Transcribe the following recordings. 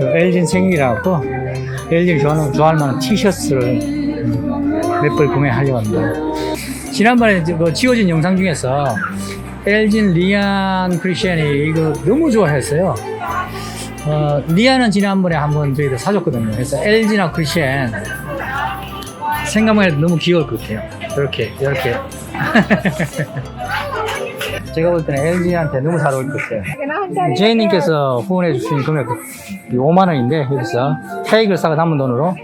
그 엘진 생일이라고 엘진이 좋아하는, 좋아할 만한 티셔츠를 몇 벌 구매하려고 합니다. 지난번에 그 지워진 영상 중에서 엘진 리안 크리스천이 이거 너무 좋아했어요. 어, 리안은 지난번에 한번 저희도 사줬거든요. 그래서 엘진하고 크리스천 생각만 해도 너무 귀여울 것 같아요. 이렇게, 이렇게. 제가 볼 때는 LG한테 너무 잘 어울릴 것 같아요. 제이님께서 후원해 주신 금액 5만 원인데 여기서 케이크를 사가 담은 돈으로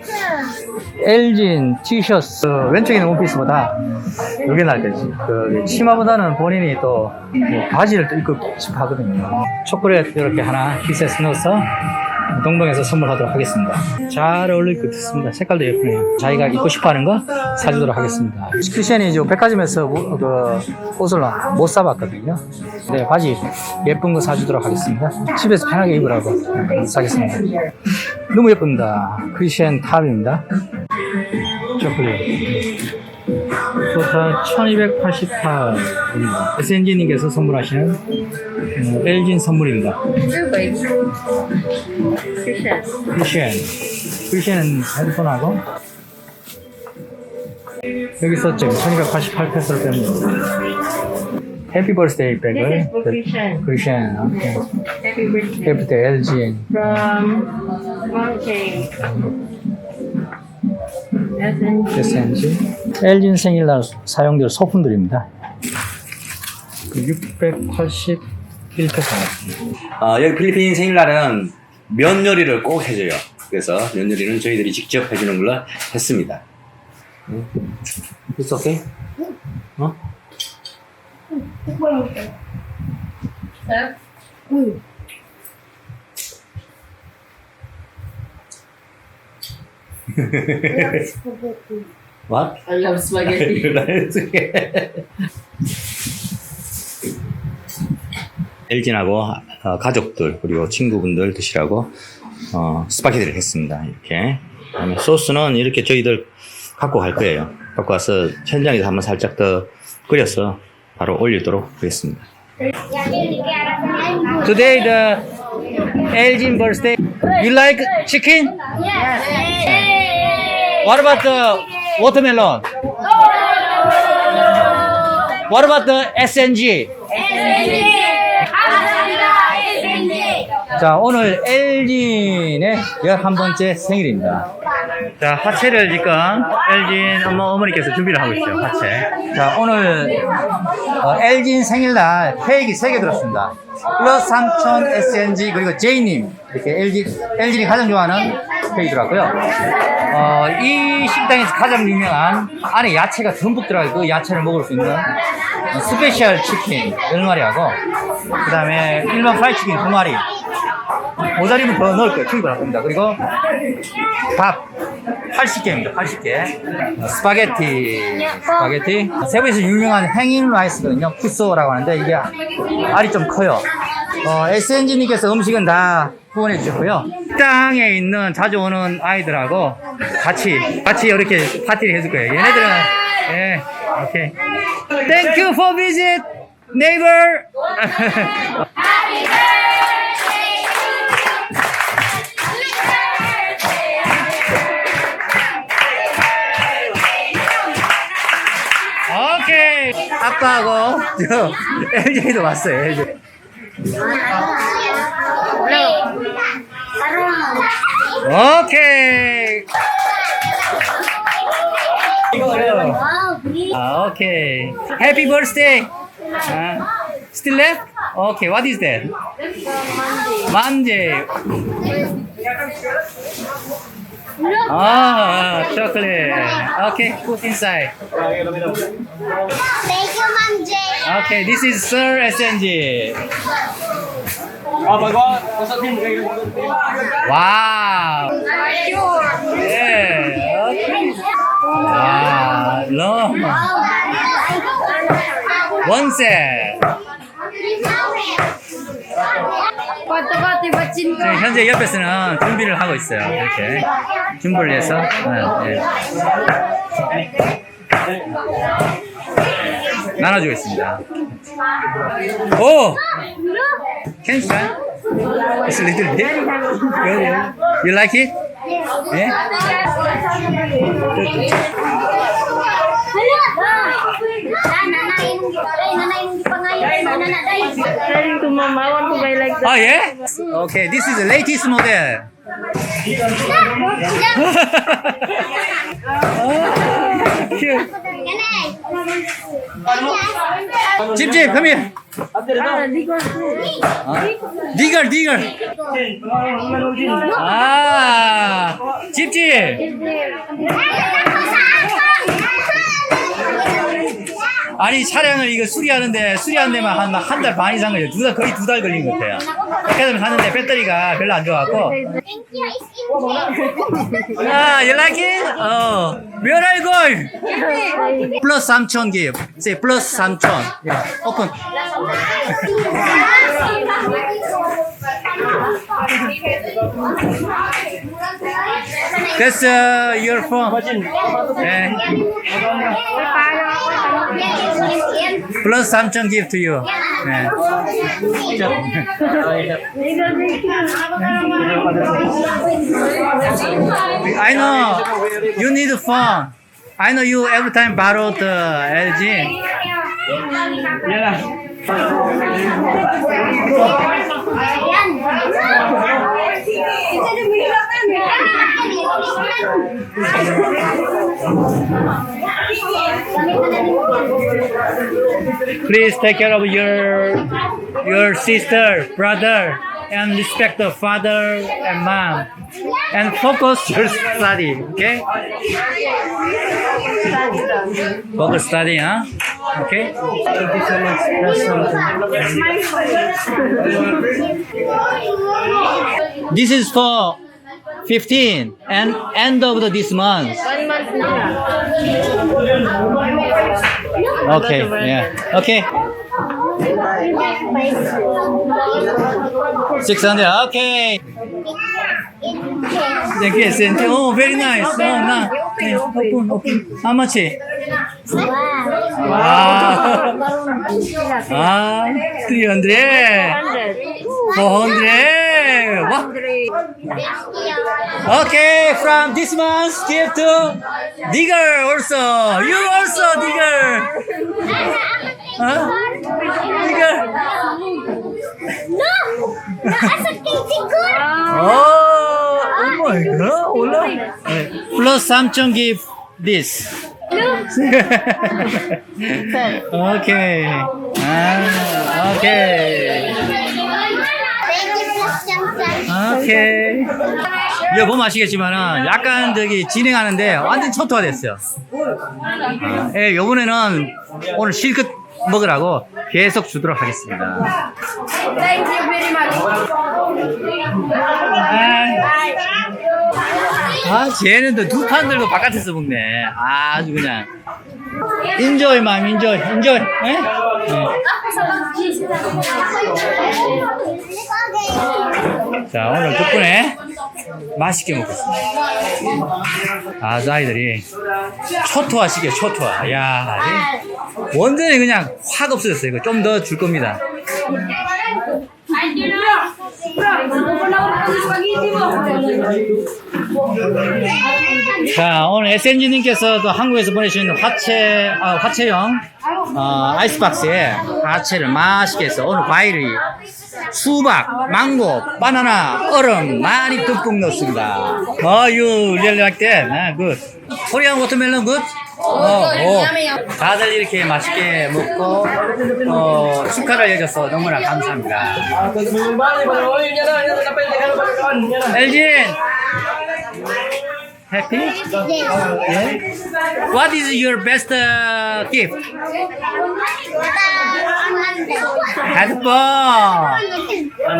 엘진 티셔츠 그 왼쪽에 있는 원피스보다 이게 낫겠지. 그 치마보다는 본인이 또뭐 바지를 또 입고 싶어 하거든요. 초콜릿 이렇게 하나 키스에서 넣어서 동동에서 선물하도록 하겠습니다. 잘 어울릴 것 같습니다. 색깔도 예쁘네요. 자기가 입고 싶어 하는 거 사주도록 하겠습니다. 크리스천이 이제 백화점에서 무- 그 옷을 못 사봤거든요. 네, 바지 예쁜 거 사주도록 하겠습니다. 집에서 편하게 입으라고 사겠습니다. 너무 예쁩니다. 크리스천 탑입니다. 초콜릿. 토탈 1288입니다. SNG님께서 선물하시는 음, 뭐, 엘진 선물입니다. 일본. 쿠션. 쿠션은 핸드폰하고 여기 썼죠. 1288페소를 빼면 해피 버스데이 백을 크리스천. 오케이. 해피 버스데이. 해피 데 엘진. From Monkey. SNG. 엘진 생일날 사용될 소품들입니다. 680 필리핀 어, 여기 필리핀 생일날은 면 요리를 꼭 해줘요. 그래서 면 요리는 저희들이 직접 해주는 걸로 했습니다. It's okay? 어? 네? 응. What? I love spaghetti. 엘진하고 어, 가족들 그리고 친구분들 드시라고 어, 스파게티를 했습니다. 이렇게. 그다음에 소스는 이렇게 저희들 갖고 갈 거예요. 갖고 와서 현장에서 한번 살짝 더 끓여서 바로 올리도록 하겠습니다. Today the LG birthday. You like chicken? What about the watermelon? What about the SNG? 자, 오늘 엘진의 11번째 생일입니다. 자, 화채를 지금 엘진 엄마, 어머니께서 준비를 하고 있어요, 화채. 자, 오늘 어, 엘진 생일날 케이크 3개 들었습니다. 플러스 삼촌 SNG 그리고 제이님 이렇게 LG, 엘진이 가장 좋아하는 케이크 들었고요. 어, 이 식당에서 가장 유명한 안에 야채가 듬뿍 들어가 있고 야채를 먹을 수 있는 스페셜 치킨 10마리하고 그 다음에 일반 프라이 치킨 2마리 모자리면 더 넣을 거예요. 투입을 할 겁니다. 그리고 밥 80개입니다. 80개. 어, 스파게티, 스파게티. 세부에서 유명한 행인 라이스거든요. 푸소라고 하는데 이게 알이 좀 커요. 어, SNG님께서 음식은 다 후원해 주셨고요. 식당에 있는 자주 오는 아이들하고 같이, 같이 이렇게 파티를 해줄 거예요. 얘네들은, 예, 오케이. Thank you for visit, neighbor! 아빠하고 저 LJ도 왔어요. LJ. 오케이. 아, 오케이. Happy birthday. 아, still left? Okay, what is that? 만제. 아, chocolate. Okay, put inside. Thank you, Mom J. Okay, this is Sir SNG. Wow. Yeah. Okay. Ah, wow. No. One set. 지금 현재 옆에서는 준비를 하고 있어요. 이렇게 준비를 해서 네, 네. 나눠주고 있습니다. 오, 괜찮아? It's a little bit. You, you like it? 예? Telling to mom, I want to buy like that. 아 예? Okay, this is the latest model. 아, cute. 찜찜, come here. Ah, di ko. 니걸, 니걸. 아. 아니 차량을 이거 수리하는데 수리하는 데만 한 한 달 반 이상 걸려. 두달 거의 두 달 걸린 것 같아요. 백화점 샀는데 배터리가 별로 안 좋아갖고. 아, it? 어, you going? 플러스 3천 기. say 플러스 3천. 오픈. That's uh, your phone. Plus Samsung give to you. I know. You need a phone. I know you every time borrow the uh, LG. Please take care of your your sister, brother, and respect the father and mom, and focus your study. Okay? Focus study, huh? Okay. Thank you so much. That's This is for 15 and end of the, this month. One month na. Okay, yeah. Okay. 600. Okay. Thank you. Thank you. Oh, very nice. Oh, na. Yeah, open, open. How much? Eh? Wow. Ah, 300. 400. Wow. Okay, from this month, give to Digger also. You also, Digger. Huh? Digger. Oh, oh my god. 네. 플러스 3천 give this. 오케이. 아, 오케이. 오케이. 이거 보면 아시겠지만은 약간 저기 진행하는데 완전 초토화 됐어요. 아, 예, 요번에는 오늘 실컷 먹으라고 계속 주도록 하겠습니다. Thank you very much. 아, 쟤는 또 두 판들도 바깥에서 먹네. 아주 그냥. 인조이 맘, 인조이, 인조이. 예? 예. 자, 오늘 덕분에 맛있게 먹겠습니다. 아주 아이들이 초토화 시켜, 초토화. 야, 이 완전히 그냥 확 없어졌어요. 이거 좀 더 줄 겁니다. 자, 오늘 SNG님께서 도 한국에서 보내주신 화채, 아, 화채형, 어, 아이스박스에 화채를 맛있게 해서 오늘 과일이 수박, 망고, 바나나, 얼음 많이 듬뿍 넣었습니다. 어, you really like that? 아, good. 코리안 워터멜론 good? 어, 오. 다들 이렇게 맛있게 먹고, 어, 축하를 해줘서 너무나 감사합니다. 엘진! Happy? Yeah? What is your best uh, gift? 헤드폰!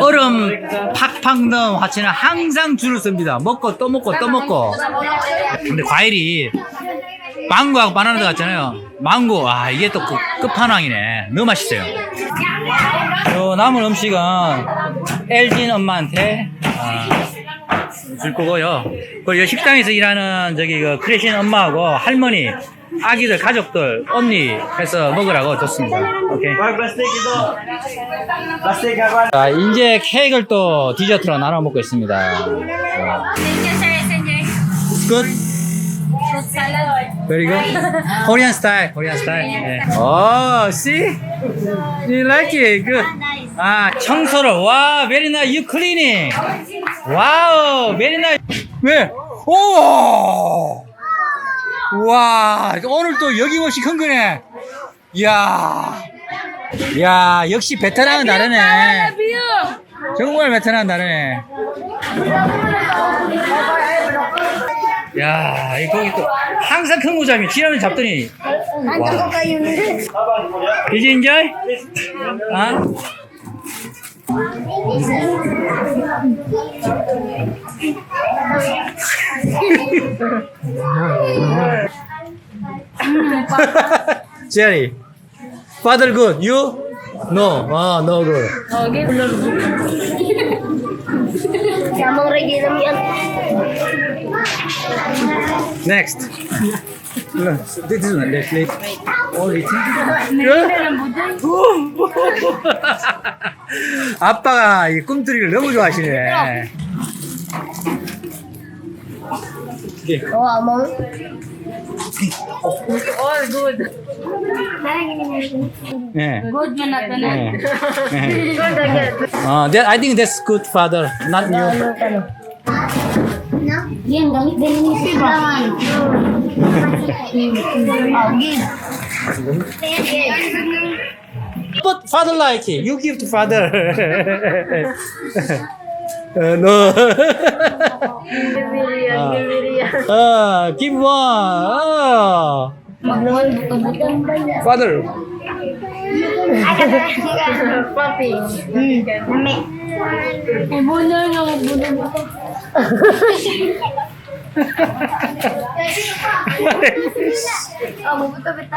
얼음 팍팍 넣은 화채는 항상 줄을 씁니다. 먹고 또 먹고 또 먹고. 근데 과일이 망고하고 바나나 들어갔잖아요. 망고, 아, 이게 또 그 끝판왕이네. 너무 맛있어요. 요 남은 음식은 엘진 엄마한테 아, 줄 거고요. 그리고 이 식당에서 일하는 저기 그 크레신 엄마하고 할머니 아기들, 가족들, 언니 해서 먹으라고 줬습니다. 오케이. 자, 이제 케이크를 또 디저트로 나눠 먹고 있습니다. Thank Fruit salad. Very good. Korean style. Korean style. 네. Oh, see? You like it? Good. 아, 청소를. 와, very nice. You cleaning. 와우, very nice. 왜? 오! 와, 오늘 또 여김없이 큰 거네. 이야. 야, 역시 베테랑은 다르네. 정말 베테랑은 다르네. 야, 이 거기 또 항상 큰 고잡이 지나면 잡더니 와. Did you enjoy? 아? Jerry, father good, you? No, ah, no good. Okay. Samang regular yan. Next. Look, This is one. Let's play. All eating. Good. 아빠가 이 꿈틀이를 너무 좋아하시네. 오케이. Oh, among. All good. 네. Good man na to na. 네. 네. 어, that, I think that's good father, not you. Yan, gamit din ni si Baman. Oh, give. But father like it. You give to father. Uh, no. Bibirian, Ah. bibirian. uh, give one. Oh. Maglawan buto-buto ba niya? Father. Papi. Hmm. Nami. Bubuto-buto.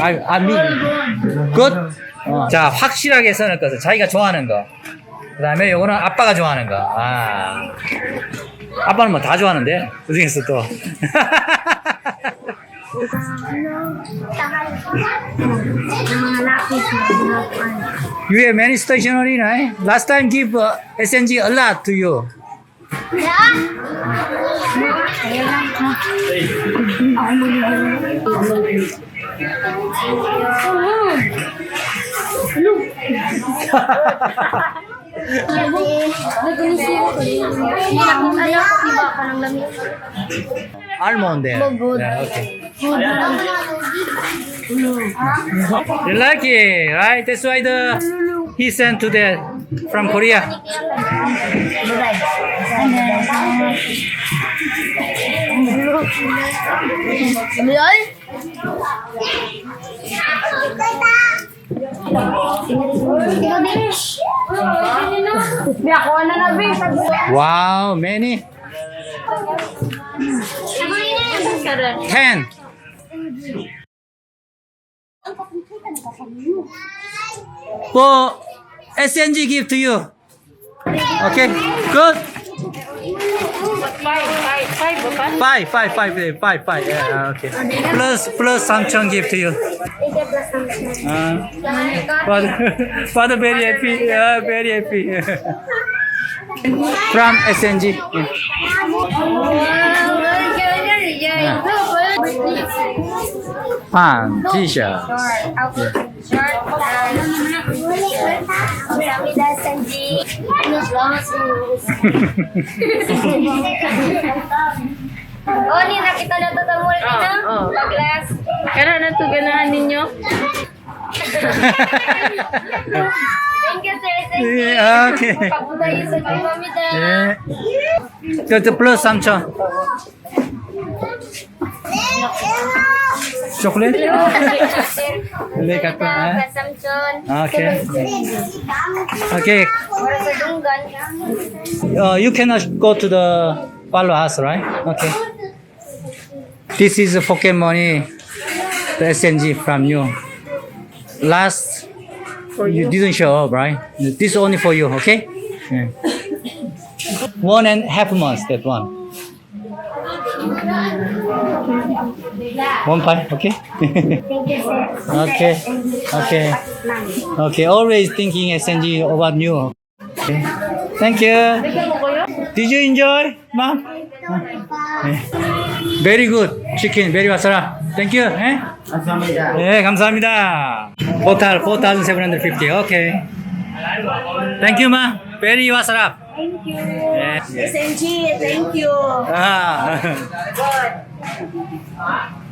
아, 아, 미. 어. 자, 확실하게 선을 것을 자기가 좋아하는 거. 그 다음에 요거는 아빠가 좋아하는 거. 아. 아빠는 뭐 다 좋아하는데? 그 중에서 또. you have many stationery, right? Last time give uh, SNG a lot to you. Kaya lang, ha? Ako magiging. Ano, iba ka lamig. Almond there. Yeah, okay. You like it, right? That's why the he sent to the from Korea. Lol? May ako na na, Bin. Wow, many. Ten. For SNG give to you. Okay, good. Five, five, five? Five, five. Yeah, okay. Plus, plus Samchung give to you. Uh, father, father very happy. Yeah, very happy. From SNG. Yeah. Pants, t-shirts. Short, short, with SNG, long sleeves. Oh, oh. ni nakita na to sa multi na. Oh, oh. Pag-class. Kaya na to ganahan ninyo. Thank you, sir. Thank you. Yeah, okay. Papunta yun sa kay Mami Dan. 예. 저, 저 플러스 3천. 초콜릿? 네, 갖고 와. Samson. Okay. Okay. Para sa dunggan. Uh, you cannot go to the follow us, right? Okay. This is a pocket money, the SNG from you. Last, you didn't show up, right? This only for you, okay? Yeah. One and half months, that one. One pie, okay? Thank you, sir. Okay. Okay. okay, always thinking SNG about you. Okay. Thank you. Did you enjoy, ma'am? 네. Very good. Chicken, very wasara. Thank you. 예? 감사합니다. 네, 감사합니다. Total 4,750. Okay. Thank you, ma'am. Very wasara. Thank you. 네. SNG, thank you. 아. God.